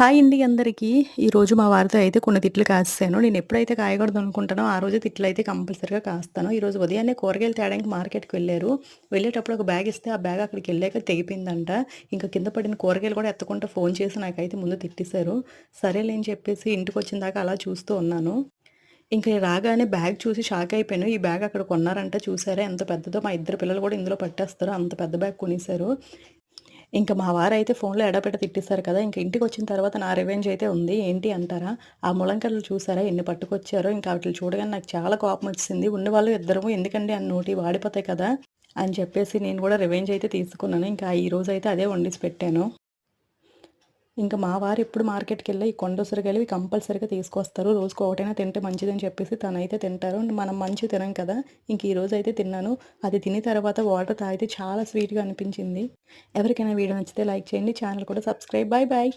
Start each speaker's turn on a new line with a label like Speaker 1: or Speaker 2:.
Speaker 1: Hi అండి అందరికీ. ఈరోజు మా వారితో అయితే కొన్ని తిట్లు కాస్తాను నేను ఎప్పుడైతే కాయకూడదు అనుకుంటానో ఆ రోజు తిట్లు అయితే కంపల్సరీగా కాస్తాను. ఈరోజు ఉదయాన్నే కూరగాయలు తేడానికి మార్కెట్‌కి వెళ్ళారు వెళ్ళేటప్పుడు ఒక బ్యాగ్ ఇస్తే ఆ బ్యాగ్ అక్కడికి వెళ్ళాక తెగిపోయిందంట. ఇంకా కింద పడిన కూరగాయలు కూడా ఎత్తకుండా ఫోన్ చేసి నాకైతే ముందు తిట్టేశారు. సరేలేని చెప్పేసి చెప్పేసి ఇంటికొచ్చిన దాకా అలా చూస్తూ ఉన్నాను. ఇంకా రాగానే బ్యాగ్ చూసి షాక్ అయిపోయాను. ఈ బ్యాగ్ అక్కడ కొన్నారంట చూసారా ఎంత పెద్దదో మా ఇద్దరు పిల్లలు కూడా ఇందులో పట్టేస్తారు. అంత పెద్ద బ్యాగ్ కొనేశారు. ఇంకా మా వారైతే ఫోన్‌లో ఎడపెట్ట తిట్టేసారు కదా! ఇంకా ఇంటికి వచ్చిన తర్వాత నా రివెంజ్ అయితే ఉంది. ఏంటి అంటారా? ఆ ములంకాయలు చూసారా ఎన్ని పట్టుకొచ్చారో ఇంకా వాటిని చూడగానే నాకు చాలా కోపం వచ్చింది ఉన్నవాళ్ళు ఇద్దరము ఎందుకండి అన్నోటి వాడిపోతాయి కదా! అని చెప్పేసి నేను కూడా రివెంజ్ అయితే తీసుకున్నాను. ఇంకా ఈరోజైతే అదే వండిసి పెట్టాను. ఇంకా మా వారు ఎప్పుడు మార్కెట్కి వెళ్ళి ఈ కొండ ఇవి కంపల్సరీగా తీసుకొస్తారు. రోజుకు ఒకటైనా తింటే మంచిదని చెప్పేసి తనైతే తింటారు. మనం మంచి తినం కదా! ఇంక ఈరోజైతే తిన్నాను. అది తిని తర్వాత వాటర్ తాగితే చాలా స్వీట్‌గా అనిపించింది. ఎవరికైనా వీడియో నచ్చితే లైక్ చేయండి. ఛానల్ కూడా సబ్స్క్రైబ్. Bye bye.